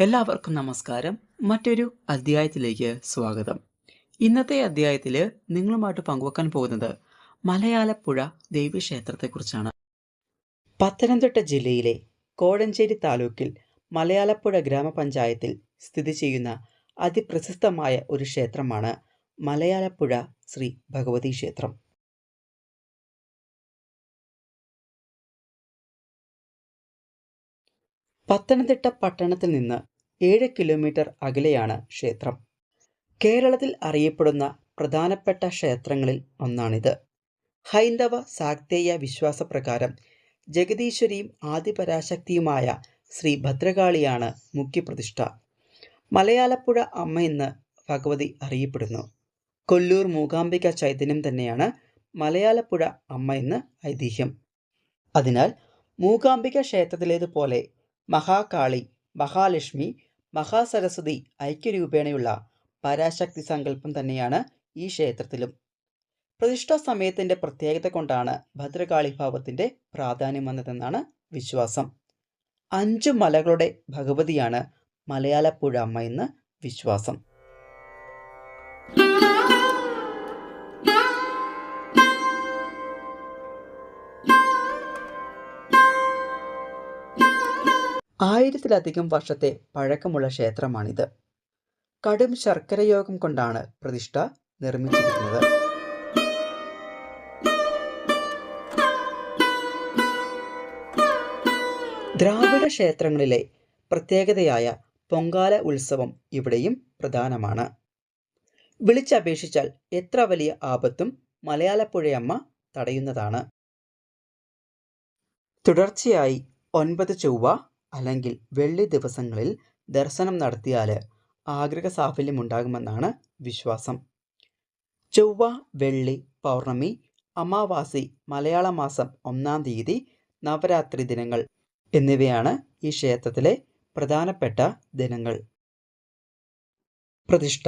എല്ലാവർക്കും നമസ്കാരം. മറ്റൊരു അധ്യായത്തിലേക്ക് സ്വാഗതം. ഇന്നത്തെ അധ്യായത്തിൽ നിങ്ങളുമായിട്ട് പങ്കുവെക്കാൻ പോകുന്നത് മലയാളപ്പുഴ ദേവീക്ഷേത്രത്തെക്കുറിച്ചാണ്. പത്തനംതിട്ട ജില്ലയിലെ കോഴഞ്ചേരി താലൂക്കിൽ മലയാളപ്പുഴ ഗ്രാമപഞ്ചായത്തിൽ സ്ഥിതി ചെയ്യുന്ന അതിപ്രശസ്തമായ ഒരു ക്ഷേത്രമാണ് മലയാളപ്പുഴ ശ്രീ ഭഗവതി ക്ഷേത്രം പത്തനംതിട്ട പട്ടണത്തിൽ നിന്ന് ഏഴ് കിലോമീറ്റർ അകലെയാണ് ക്ഷേത്രം. കേരളത്തിൽ അറിയപ്പെടുന്ന പ്രധാനപ്പെട്ട ക്ഷേത്രങ്ങളിൽ ഒന്നാണിത്. ഹൈന്ദവ സാക്തേയ വിശ്വാസപ്രകാരം ജഗദീശ്വരിയും ആദിപരാശക്തിയുമായ ശ്രീ ഭദ്രകാളിയാണ് മുഖ്യപ്രതിഷ്ഠ. മലയാളപ്പുഴ അമ്മ എന്ന് ഭഗവതി അറിയപ്പെടുന്നു. കൊല്ലൂർ മൂകാംബിക ചൈതന്യം തന്നെയാണ് മലയാളപ്പുഴ അമ്മ എന്ന് ഐതിഹ്യം. അതിനാൽ മൂകാംബിക ക്ഷേത്രത്തിലേതുപോലെ മഹാകാളി മഹാലക്ഷ്മി മഹാസരസ്വതി ഐക്യരൂപേണയുള്ള പരാശക്തി സങ്കല്പം തന്നെയാണ് ഈ ക്ഷേത്രത്തിലും. പ്രതിഷ്ഠാ സമയത്തിന്റെ പ്രത്യേകത കൊണ്ടാണ് ഭദ്രകാളി ഭാവത്തിന്റെ പ്രാധാന്യം വന്നതെന്നാണ് വിശ്വാസം. അഞ്ചു മലകളുടെ ഭഗവതിയാണ് മലയാളപ്പുഴ അമ്മ എന്ന് വിശ്വാസം. ആയിരത്തിലധികം വർഷത്തെ പഴക്കമുള്ള ക്ഷേത്രമാണിത്. കടും ശർക്കരയോഗം കൊണ്ടാണ് പ്രതിഷ്ഠ നിർമ്മിച്ചിരിക്കുന്നത്. ദ്രാവിഡ ക്ഷേത്രങ്ങളിലെ പ്രത്യേകതയായ പൊങ്കാല ഉത്സവം ഇവിടെയും പ്രധാനമാണ്. വിളിച്ചപേക്ഷിച്ചാൽ എത്ര വലിയ ആപത്തും മലയാളപ്പുഴയമ്മ തടയുന്നതാണ്. തുടർച്ചയായി ഒൻപത് ചൊവ്വ അല്ലെങ്കിൽ വെള്ളി ദിവസങ്ങളിൽ ദർശനം നടത്തിയാൽ ആഗ്രഹ സാഫല്യം ഉണ്ടാകുമെന്നാണ് വിശ്വാസം. ചൊവ്വ വെള്ളി പൗർണമി അമാവാസി മലയാള മാസം ഒന്നാം തീയതി നവരാത്രി ദിനങ്ങൾ എന്നിവയാണ് ഈ ക്ഷേത്രത്തിലെ പ്രധാനപ്പെട്ട ദിനങ്ങൾ. പ്രതിഷ്ഠ.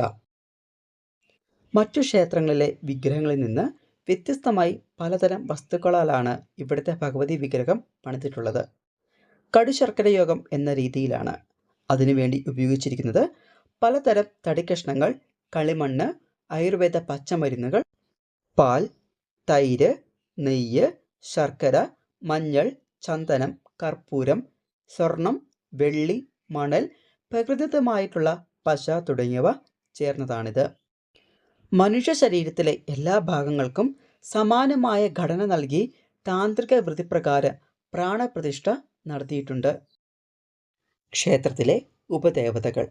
മറ്റു ക്ഷേത്രങ്ങളിലെ വിഗ്രഹങ്ങളിൽ നിന്ന് വ്യത്യസ്തമായി പലതരം വസ്തുക്കളാലാണ് ഇവിടുത്തെ ഭഗവതി വിഗ്രഹം പണിതിട്ടുള്ളത്. കടുശർക്കര യോഗം എന്ന രീതിയിലാണ് അതിനുവേണ്ടി ഉപയോഗിച്ചിരിക്കുന്നത്. പലതരം തടിക്കഷ്ണങ്ങൾ കളിമണ്ണ് ആയുർവേദ പച്ചമരുന്നുകൾ പാൽ തൈര് നെയ്യ് ശർക്കര മഞ്ഞൾ ചന്ദനം കർപ്പൂരം സ്വർണം വെള്ളി മണൽ പ്രകൃതിദത്തമായിട്ടുള്ള പശ തുടങ്ങിയവ ചേർന്നതാണിത്. മനുഷ്യ ശരീരത്തിലെ എല്ലാ ഭാഗങ്ങൾക്കും സമാനമായ ഘടന നൽകി താന്ത്രിക വൃത്തിപ്രകാരം പ്രാണപ്രതിഷ്ഠ നടത്തിയിട്ടുണ്ട്. ക്ഷേത്രത്തിലെ ഉപദേവതകൾ.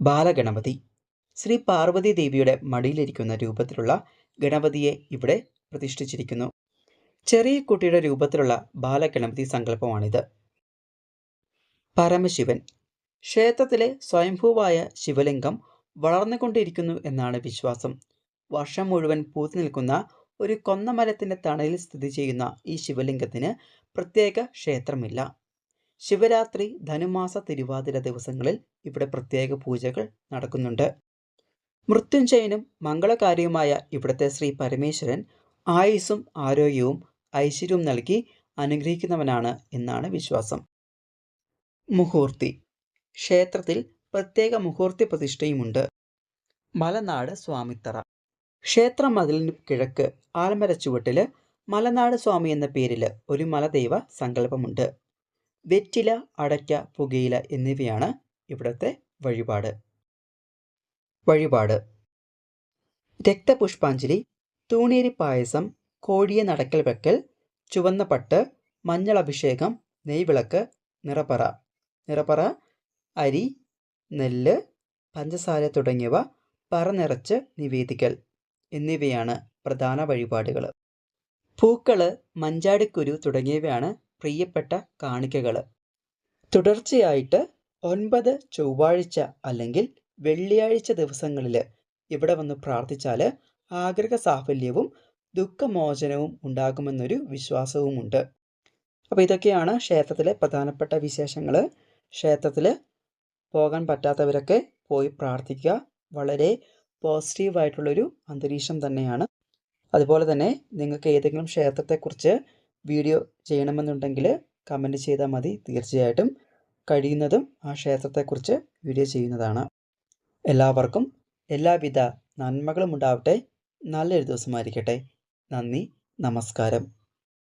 ബാലഗണപതി. ശ്രീ പാർവതി ദേവിയുടെ മടിയിലിരിക്കുന്ന രൂപത്തിലുള്ള ഗണപതിയെ ഇവിടെ പ്രതിഷ്ഠിച്ചിരിക്കുന്നു. ചെറിയ കുട്ടിയുടെ രൂപത്തിലുള്ള ബാലഗണപതി സങ്കല്പമാണിത്. പരമശിവൻ. ക്ഷേത്രത്തിലെ സ്വയംഭൂവായ ശിവലിംഗം വളർന്നുകൊണ്ടിരിക്കുന്നു എന്നാണ് വിശ്വാസം. വർഷം മുഴുവൻ പൂത്തു നിൽക്കുന്ന ഒരു കൊന്നമരത്തിന്റെ തണലിൽ സ്ഥിതി ചെയ്യുന്ന ഈ ശിവലിംഗത്തിന് പ്രത്യേക ക്ഷേത്രമില്ല. ശിവരാത്രി ധനുമാസ തിരുവാതിര ദിവസങ്ങളിൽ ഇവിടെ പ്രത്യേക പൂജകൾ നടക്കുന്നുണ്ട്. മൃത്യുഞ്ജയനും മംഗളകാരിയുമായ ഇവിടുത്തെ ശ്രീ പരമേശ്വരൻ ആയുസ്സും ആരോഗ്യവും ഐശ്വര്യവും നൽകി അനുഗ്രഹിക്കുന്നവനാണ് എന്നാണ് വിശ്വാസം. മുഹൂർത്തി. ക്ഷേത്രത്തിൽ പ്രത്യേക മുഹൂർത്തി പ്രതിഷ്ഠയുമുണ്ട്. മലനാട് സ്വാമിത്തറ. ക്ഷേത്ര മതിലിനു കിഴക്ക് ചുവട്ടിൽ മലനാട് സ്വാമി എന്ന പേരിൽ ഒരു മലദൈവ സങ്കല്പമുണ്ട്. വെറ്റില അടയ്ക്ക പുകയില എന്നിവയാണ് ഇവിടുത്തെ വഴിപാട്. വഴിപാട്. രക്തപുഷ്പാഞ്ജലി തൂണേരി പായസം കോഴിയെ നടക്കൽ വെക്കൽ ചുവന്ന പട്ട് മഞ്ഞൾ അഭിഷേകം നെയ്വിളക്ക് നിറപ്പറ. നിറപ്പറ അരി നെല്ല് പഞ്ചസാര തുടങ്ങിയവ പറ നിറച്ച് നിവേദിക്കൽ. എന്നിവയാണ് പ്രധാന വഴിപാടുകൾ പൂക്കൾ മഞ്ചാടിക്കുരു തുടങ്ങിയവയാണ് പ്രിയപ്പെട്ട കാണിക്കകൾ തുടർച്ചയായിട്ട് ഒൻപത് ചൊവ്വാഴ്ച അല്ലെങ്കിൽ വെള്ളിയാഴ്ച ദിവസങ്ങളിൽ ഇവിടെ വന്ന് പ്രാർത്ഥിച്ചാൽ ആഗ്രഹ സാഫല്യവും ദുഃഖമോചനവും ഉണ്ടാകുമെന്നൊരു വിശ്വാസവുമുണ്ട്. അപ്പോൾ ഇതൊക്കെയാണ് ക്ഷേത്രത്തിലെ പ്രധാനപ്പെട്ട വിശേഷങ്ങൾ ക്ഷേത്രത്തിൽ പോകാൻ പറ്റാത്തവരൊക്കെ പോയി പ്രാർത്ഥിക്കുക. വളരെ പോസിറ്റീവായിട്ടുള്ളൊരു അന്തരീക്ഷം തന്നെയാണ്. അതുപോലെ തന്നെ നിങ്ങൾക്ക് ഏതെങ്കിലും ക്ഷേത്രത്തെക്കുറിച്ച് വീഡിയോ ചെയ്യണമെന്നുണ്ടെങ്കിൽ കമന്റ് ചെയ്താൽ മതി. തീർച്ചയായിട്ടും കഴിയുന്നതും ആ ക്ഷേത്രത്തെക്കുറിച്ച് വീഡിയോ ചെയ്യുന്നതാണ്. എല്ലാവർക്കും എല്ലാവിധ നന്മകളും ഉണ്ടാവട്ടെ. നല്ലൊരു ദിവസമായിരിക്കട്ടെ. നന്ദി നമസ്കാരം.